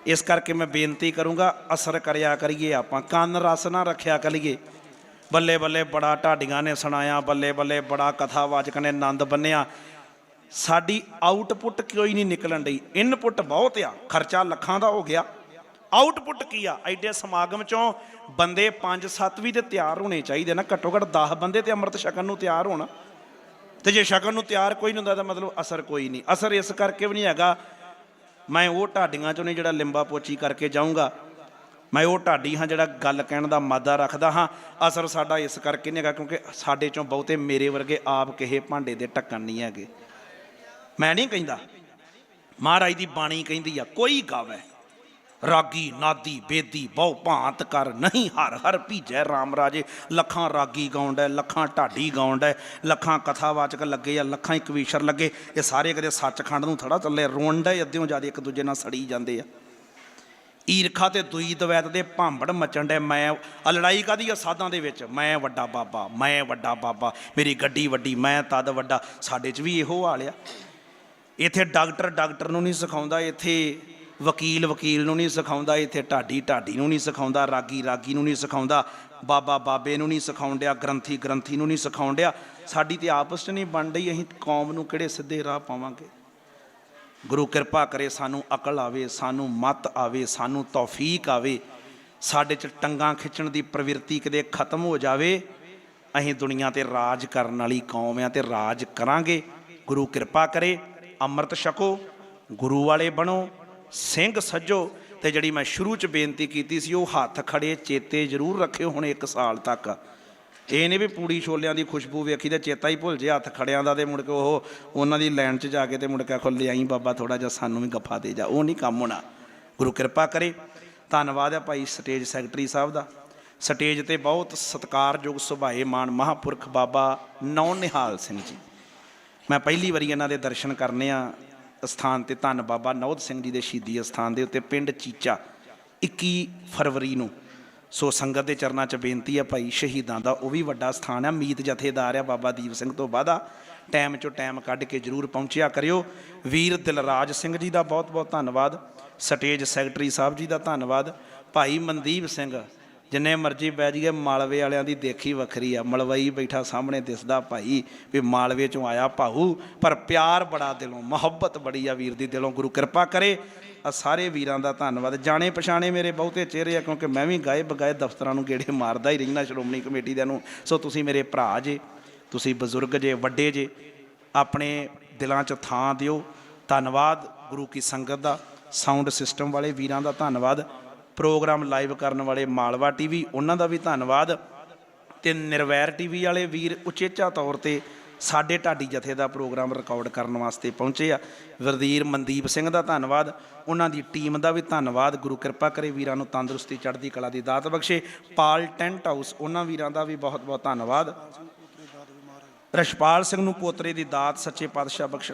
ਇਸ ਕਰਕੇ ਮੈਂ ਬੇਨਤੀ ਕਰੂੰਗਾ, ਅਸਰ ਕਰਿਆ ਕਰੀਏ ਆਪਾਂ। ਕੰਨ ਰਸ ਨਾ ਰੱਖਿਆ ਕਰੀਏ। ਬੱਲੇ ਬੱਲੇ ਬੜਾ ਢਾਡੀਆਂ ਨੇ ਸੁਣਾਇਆ, ਬੱਲੇ ਬੱਲੇ ਬੜਾ ਕਥਾਵਾਚਕ ਨੇ ਆਨੰਦ ਬੰਨਿਆ। ਸਾਡੀ ਆਊਟਪੁੱਟ ਕੋਈ ਨਹੀਂ ਨਿਕਲਣ ਡਈ। ਇਨਪੁੱਟ ਬਹੁਤ ਆ, ਖਰਚਾ ਲੱਖਾਂ ਦਾ ਹੋ ਗਿਆ। ਆਊਟਪੁੱਟ ਕੀ ਆ? ਐਡੇ ਸਮਾਗਮ ਚੋਂ ਬੰਦੇ 5-7 ਵੀ ਤੇ ਤਿਆਰ ਹੋਣੇ ਚਾਹੀਦੇ ਨਾ। ਘੱਟੋ ਘੱਟ 10 ਬੰਦੇ ਤੇ ਅੰਮ੍ਰਿਤ ਛਕਣ ਨੂੰ ਤਿਆਰ ਹੋਣ। ਤੇ ਜੇ ਛਕਣ ਨੂੰ ਤਿਆਰ ਕੋਈ ਨਹੀਂ ਹੁੰਦਾ ਤਾਂ ਮਤਲਬ ਅਸਰ ਕੋਈ ਨਹੀਂ। ਅਸਰ ਇਸ ਕਰਕੇ ਵੀ ਨਹੀਂ ਹੈਗਾ, ਮੈਂ ਉਹ ਢਾਡੀਆਂ ਚੋਂ ਨਹੀਂ ਜਿਹੜਾ ਲਿੰਬਾ ਪੋਚੀ ਕਰਕੇ ਜਾਊਂਗਾ। ਮੈਂ ਉਹ ਢਾਡੀ ਹਾਂ ਜਿਹੜਾ ਗੱਲ ਕਹਿਣ ਦਾ ਮਾਦਾ ਰੱਖਦਾ ਹਾਂ। ਅਸਰ ਸਾਡਾ ਇਸ ਕਰਕੇ ਨਹੀਂ ਹੈਗਾ ਕਿਉਂਕਿ ਸਾਡੇ ਚੋਂ ਬਹੁਤੇ ਮੇਰੇ ਵਰਗੇ ਆਪ ਕਿਹੇ ਭਾਂਡੇ ਦੇ ਢੱਕਣ ਨਹੀਂ ਹੈਗੇ। ਮੈਂ ਨਹੀਂ ਕਹਿੰਦਾ। ਮਹਾਰਾਜ ਦੀ ਬਾਣੀ ਕਹਿੰਦੀ ਆ, ਕੋਈ ਗਾਵੇ, ਰਾਗੀ, ਨਾਦੀ, ਬੇਦੀ, ਬਹੁ ਭਾਂਤ ਕਰ ਨਹੀਂ ਹਰ ਹਰ ਭੀਜੈ RAM ਰਾਜੇ। ਲੱਖਾਂ ਰਾਗੀ ਗਾਉਂਦਾ, ਲੱਖਾਂ ਢਾਡੀ ਗਾਉਂਦਾ, ਲੱਖਾਂ ਕਥਾਵਾਚਕ ਲੱਗੇ ਆ, ਲੱਖਾਂ ਹੀ ਕਵੀਸ਼ਰ ਲੱਗੇ। ਇਹ ਸਾਰੇ ਕਦੇ ਸੱਚਖੰਡ ਨੂੰ ਥੜਾ ਚੱਲੇ ਰੋਂਡਾ ਅੱਧਿਓਂ ਜ਼ਿਆਦਾ ਇੱਕ ਦੂਜੇ ਨਾਲ ਸੜੀ ਜਾਂਦੇ ਆ। ਈਰਖਾ ਤੇ ਦੁਈ ਦਵੈਤ ਦੇ ਭਾਂਬੜ ਮਚਣ ਦੇ ਮੈਂ ਆ ਲੜਾਈ ਕਾਦੀ ਆ ਸਾਧਾਂ ਦੇ ਵਿੱਚ? ਮੈਂ ਵੱਡਾ ਬਾਬਾ, ਮੈਂ ਵੱਡਾ ਬਾਬਾ, ਮੇਰੀ ਗੱਡੀ ਵੱਡੀ, ਮੈਂ ਤਦ ਵੱਡਾ। ਸਾਡੇ 'ਚ ਵੀ ਇਹੋ ਹਾਲ ਆ। ਇੱਥੇ ਡਾਕਟਰ ਡਾਕਟਰ ਨੂੰ ਨਹੀਂ ਸਿਖਾਉਂਦਾ, ਇੱਥੇ ਵਕੀਲ ਵਕੀਲ ਨੂੰ ਨਹੀਂ ਸਿਖਾਉਂਦਾ, ਇੱਥੇ ਢਾਡੀ ਢਾਡੀ ਨੂੰ ਨਹੀਂ ਸਿਖਾਉਂਦਾ, ਰਾਗੀ ਰਾਗੀ ਨੂੰ ਨਹੀਂ ਸਿਖਾਉਂਦਾ, ਬਾਬਾ ਬਾਬੇ ਨੂੰ ਨਹੀਂ ਸਿਖਾਉਣ ਡਿਆ, ਗ੍ਰੰਥੀ ਗ੍ਰੰਥੀ ਨੂੰ ਨਹੀਂ ਸਿਖਾਉਣ ਡਿਆ। ਸਾਡੀ ਤੇ ਆਪਸ 'ਚ ਨਹੀਂ ਬਣ ਰਹੀ, ਅਸੀਂ ਕੌਮ ਨੂੰ ਕਿਹੜੇ ਸਿੱਧੇ ਰਾਹ ਪਾਵਾਂਗੇ? ਗੁਰੂ ਕਿਰਪਾ ਕਰੇ ਸਾਨੂੰ ਅਕਲ ਆਵੇ, ਸਾਨੂੰ ਮਤ ਆਵੇ, ਸਾਨੂੰ ਤੌਫੀਕ ਆਵੇ। ਸਾਡੇ 'ਚ ਟੰਗਾਂ ਖਿੱਚਣ ਦੀ ਪ੍ਰਵਿਰਤੀ ਕਿਤੇ ਖਤਮ ਹੋ ਜਾਵੇ, ਅਸੀਂ ਦੁਨੀਆ ਤੇ ਰਾਜ ਕਰਨ ਵਾਲੀ ਕੌਮ ਆ ਤੇ ਰਾਜ ਕਰਾਂਗੇ। ਗੁਰੂ ਕਿਰਪਾ ਕਰੇ। ਅੰਮ੍ਰਿਤ ਛਕੋ, ਗੁਰੂ ਵਾਲੇ ਬਣੋ, ਸਿੰਘ ਸੱਜੋ। ਤੇ ਜਿਹੜੀ ਮੈਂ ਸ਼ੁਰੂ 'ਚ ਬੇਨਤੀ ਕੀਤੀ ਸੀ, ਉਹ ਹੱਥ ਖੜੇ ਚੇਤੇ ਜ਼ਰੂਰ ਰੱਖਿਓ ਹੁਣ ਇੱਕ ਸਾਲ ਤੱਕ। ਇਹ ਨਹੀਂ ਵੀ ਪੂੜੀ ਛੋਲਿਆਂ ਦੀ ਖੁਸ਼ਬੂ ਵੇਖੀ ਤੇ ਚੇਤਾ ਹੀ ਭੁੱਲ ਜੇ, ਹੱਥ ਖੜਿਆਂ ਦਾ ਤੇ ਮੁੜ ਕੇ ਉਹ ਉਹਨਾਂ ਦੀ ਲਾਈਨ 'ਚ ਜਾ ਕੇ ਤੇ ਮੁੜ ਕੇ ਆਖੋ ਲਿਆਈ ਬਾਬਾ ਥੋੜਾ ਜਿਹਾ ਸਾਨੂੰ ਵੀ ਗੱਫਾ ਦੇ ਜਾ। ਉਹ ਨਹੀਂ ਕੰਮ ਹੋਣਾ। ਗੁਰੂ ਕਿਰਪਾ ਕਰੇ। ਧੰਨਵਾਦ ਹੈ ਭਾਈ ਸਟੇਜ ਸੈਕਟਰੀ ਸਾਹਿਬ ਦਾ। ਸਟੇਜ ਤੇ ਬਹੁਤ ਸਤਿਕਾਰਯੋਗ ਸੁਭਾਏ ਮਾਨ ਮਹਾਪੁਰਖ ਬਾਬਾ ਨੌ ਨਿਹਾਲ ਸਿੰਘ ਜੀ। ਮੈਂ ਪਹਿਲੀ ਵਾਰੀ ਇਹਨਾਂ ਦੇ ਦਰਸ਼ਨ ਕਰਨੇ ਆ ਸਥਾਨ ਤੇ ਧੰਨ ਬਾਬਾ ਨੌਦ ਸਿੰਘ ਜੀ ਦੇ ਸ਼ਹੀਦੀ ਅਸਥਾਨ ਦੇ ਉੱਤੇ, ਪਿੰਡ ਚੀਚਾ 21 ਫਰਵਰੀ ਨੂੰ। ਸੋ ਸੰਗਤ ਦੇ ਚਰਨਾਂ 'ਚ ਬੇਨਤੀ ਆ ਭਾਈ, ਸ਼ਹੀਦਾਂ ਦਾ ਉਹ ਵੀ ਵੱਡਾ ਸਥਾਨ ਆ, ਮੀਤ ਜਥੇਦਾਰ ਆ ਬਾਬਾ ਦੀਪ ਸਿੰਘ ਤੋਂ ਬਾਅਦਾ ਟਾਈਮ 'ਚੋਂ ਟਾਈਮ ਕੱਢ ਕੇ ਜਰੂਰ ਪਹੁੰਚਿਆ ਕਰਿਓ। ਵੀਰ ਦਿਲਰਾਜ ਸਿੰਘ ਜੀ ਦਾ ਬਹੁਤ ਬਹੁਤ ਧੰਨਵਾਦ। ਸਟੇਜ ਸੈਕਟਰੀ ਸਾਹਿਬ ਜੀ ਦਾ ਧੰਨਵਾਦ। ਭਾਈ ਮਨਦੀਪ ਸਿੰਘ ਜਿੰਨੇ ਮਰਜ਼ੀ ਬਹਿ ਜਾਈਏ, ਮਾਲਵੇ ਵਾਲਿਆਂ ਦੀ ਦੇਖੀ ਵੱਖਰੀ ਆ। ਮਲਵਈ ਬੈਠਾ ਸਾਹਮਣੇ ਦਿਸਦਾ ਭਾਈ ਵੀ ਮਾਲਵੇ ਚੋਂ ਆਇਆ ਭਾਊ, ਪਰ ਪਿਆਰ ਬੜਾ ਦਿਲੋਂ, ਮੁਹੱਬਤ ਬੜੀ ਆ ਵੀਰ ਦੀ ਦਿਲੋਂ, ਗੁਰੂ ਕਿਰਪਾ ਕਰੇ। ਆ ਸਾਰੇ ਵੀਰਾਂ ਦਾ ਧੰਨਵਾਦ। ਜਾਣੇ ਪਛਾਣੇ ਮੇਰੇ ਬਹੁਤੇ ਚਿਹਰੇ ਆ, ਕਿਉਂਕਿ ਮੈਂ ਵੀ ਗਾਏ ਬਗਾਏ ਦਫ਼ਤਰਾਂ ਨੂੰ ਗੇੜੇ ਮਾਰਦਾ ਹੀ ਰਹਿਣਾ ਸ਼੍ਰੋਮਣੀ ਕਮੇਟੀ ਦੇ ਨੂੰ। ਸੋ ਤੁਸੀਂ ਮੇਰੇ ਭਰਾ ਜੇ, ਤੁਸੀਂ ਬਜ਼ੁਰਗ ਜੇ, ਵੱਡੇ ਜੇ, ਆਪਣੇ ਦਿਲਾਂ 'ਚ ਥਾਂ ਦਿਓ। ਧੰਨਵਾਦ ਗੁਰੂ ਕੀ ਸੰਗਤ ਦਾ। ਸਾਊਂਡ ਸਿਸਟਮ ਵਾਲੇ ਵੀਰਾਂ ਦਾ ਧੰਨਵਾਦ। ਪ੍ਰੋਗਰਾਮ ਲਾਈਵ ਕਰਨ ਵਾਲੇ ਮਾਲਵਾ ਟੀਵੀ, ਉਹਨਾਂ ਦਾ ਵੀ ਧੰਨਵਾਦ। ਤੇ ਨਿਰਵੈਰ ਟੀਵੀ ਵਾਲੇ ਵੀਰ ਉਚੇਚਾ ਤੌਰ ਤੇ ਸਾਡੇ ਢਾਡੀ ਜਥੇ ਦਾ ਪ੍ਰੋਗਰਾਮ ਰਿਕਾਰਡ ਕਰਨ ਵਾਸਤੇ ਪਹੁੰਚੇ ਆ। ਵਰਦੀਰ ਮਨਦੀਪ ਸਿੰਘ ਦਾ ਧੰਨਵਾਦ। ਉਹਨਾਂ ਦੀ ਟੀਮ ਦਾ ਵੀ ਧੰਨਵਾਦ। ਗੁਰੂ ਕਿਰਪਾ ਕਰੇ ਵੀਰਾਂ ਨੂੰ ਤੰਦਰੁਸਤੀ, ਚੜ੍ਹਦੀ ਕਲਾ ਦੀ ਦਾਤ ਬਖਸ਼ੇ। ਪਾਲ ਟੈਂਟ ਹਾਊਸ, ਉਹਨਾਂ ਵੀਰਾਂ ਦਾ ਵੀ ਬਹੁਤ ਬਹੁਤ ਧੰਨਵਾਦ। ਰਸ਼ਪਾਲ ਸਿੰਘ ਨੂੰ ਪੋਤਰੇ ਦੀ ਦਾਤ ਸੱਚੇ ਪਾਤਸ਼ਾਹ ਬਖਸ਼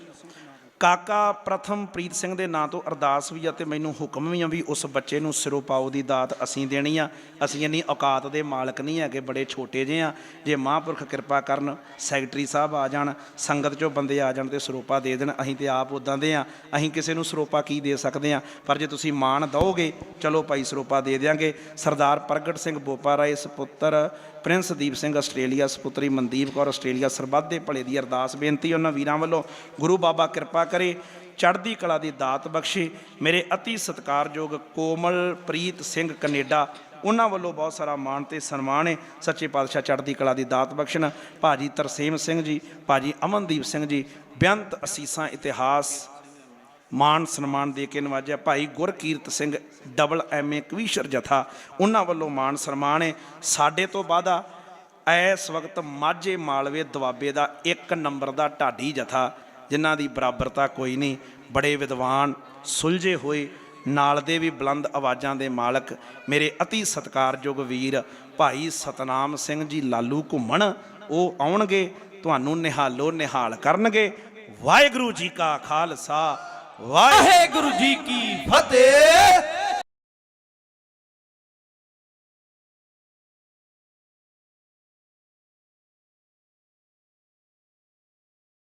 ਕਾਕਾ ਪ੍ਰਥਮ ਪ੍ਰੀਤ ਸਿੰਘ ਦੇ ਨਾਂ ਤੋਂ ਅਰਦਾਸ ਵੀ ਆ ਤੇ ਮੈਨੂੰ ਹੁਕਮ ਵੀ ਆ ਵੀ ਉਸ ਬੱਚੇ ਨੂੰ ਸਿਰੋਂ ਪਾਓ ਦੀ ਦਾਤ ਅਸੀਂ ਦੇਣੀ ਆ। ਅਸੀਂ ਇੰਨੀ ਔਕਾਤ ਦੇ ਮਾਲਕ ਨਹੀਂ ਹੈਗੇ, ਬੜੇ ਛੋਟੇ ਜਿਹੇ ਆ। ਜੇ ਮਹਾਂਪੁਰਖ ਕਿਰਪਾ ਕਰਨ, ਸੈਕਟਰੀ ਸਾਹਿਬ ਆ ਜਾਣ, ਸੰਗਤ ਚੋਂ ਬੰਦੇ ਆ ਜਾਣ ਤੇ ਸਰੋਪਾ ਦੇ ਦੇਣ, ਅਸੀਂ ਤੇ ਆਪ ਉਦਾਂ ਦੇ ਆ। ਅਸੀਂ ਕਿਸੇ ਨੂੰ ਸਰੋਪਾ ਕੀ ਦੇ ਸਕਦੇ ਆ? ਪਰ ਜੇ ਤੁਸੀਂ ਮਾਣ ਦਓਗੇ, ਚਲੋ ਭਾਈ ਸਰੋਪਾ ਦੇ ਦਿਆਂਗੇ। ਸਰਦਾਰ ਪ੍ਰਗਟ ਸਿੰਘ ਬੋਪਾ ਰਾਏ ਸੁਪੁੱਤਰ ਪ੍ਰਿੰਸ ਦੀਪ ਸਿੰਘ ਆਸਟ੍ਰੇਲੀਆ, ਸੁਪੁੱਤਰੀ ਮਨਦੀਪ ਕੌਰ ਆਸਟ੍ਰੇਲੀਆ, ਸਰਬੱਤ ਦੇ ਭਲੇ ਦੀ ਅਰਦਾਸ ਬੇਨਤੀ ਉਹਨਾਂ ਵੀਰਾਂ ਵੱਲੋਂ, ਗੁਰੂ ਬਾਬਾ ਕਿਰਪਾ ਕਰੇ, ਚੜ੍ਹਦੀ ਕਲਾ ਦੀ ਦਾਤ ਬਖਸ਼ੇ, ਮੇਰੇ ਅਤੀ ਸਤਿਕਾਰਯੋਗ ਕੋਮਲਪ੍ਰੀਤ ਸਿੰਘ ਕੈਨੇਡਾ, ਉਹਨਾਂ ਵੱਲੋਂ ਬਹੁਤ ਸਾਰਾ ਮਾਣ ਤੇ ਸਨਮਾਨ ਹੈ ਸੱਚੇ ਪਾਤਸ਼ਾਹ ਚੜ੍ਹਦੀ ਕਲਾ ਦੀ ਦਾਤ ਬਖਸ਼ਣ, ਭਾਜੀ ਤਰਸੇਮ ਸਿੰਘ ਜੀ, ਭਾਜੀ ਅਮਨਦੀਪ ਸਿੰਘ ਜੀ, ਬੇਅੰਤ ਅਸੀਸਾਂ ਇਤਿਹਾਸ ਮਾਨ ਸਨਮਾਨ ਦੇ ਕੇ ਨਵਾਜਿਆ ਭਾਈ ਗੁਰਕੀਰਤ ਸਿੰਘ ਡਬਲ ਐਮਏ ਕਵੀਸ਼ਰ ਜਥਾ। ਉਹਨਾਂ ਵੱਲੋਂ ਮਾਨ ਸਨਮਾਨ ਹੈ। ਸਾਡੇ ਤੋਂ ਬਾਅਦਾ ਇਸ ਵਕਤ ਮਾਝੇ ਮਾਲਵੇ ਦੁਆਬੇ ਦਾ ਇੱਕ ਨੰਬਰ ਦਾ ਢਾਡੀ ਜਥਾ, ਜਿਨ੍ਹਾਂ ਦੀ ਬਰਾਬਰਤਾ ਕੋਈ ਨਹੀਂ। ਬੜੇ ਵਿਦਵਾਨ, ਸੁਲਝੇ ਹੋਏ, ਨਾਲ ਦੇ ਵੀ ਬੁਲੰਦ ਆਵਾਜ਼ਾਂ ਦੇ ਮਾਲਕ, ਮੇਰੇ ਅਤੀ ਸਤਿਕਾਰਯੋਗ ਵੀਰ ਭਾਈ ਸਤਨਾਮ ਸਿੰਘ ਜੀ ਲਾਲੂ ਘੁੰਮਣ, ਉਹ ਆਉਣਗੇ, ਤੁਹਾਨੂੰ ਨਿਹਾਲੋ ਨਿਹਾਲ ਕਰਨਗੇ। ਵਾਹਿਗੁਰੂ ਜੀ ਕਾ ਖਾਲਸਾ। ਵਾਹਿਗੁਰੂ ਜੀ ਕੀ ਫਤਿਹ।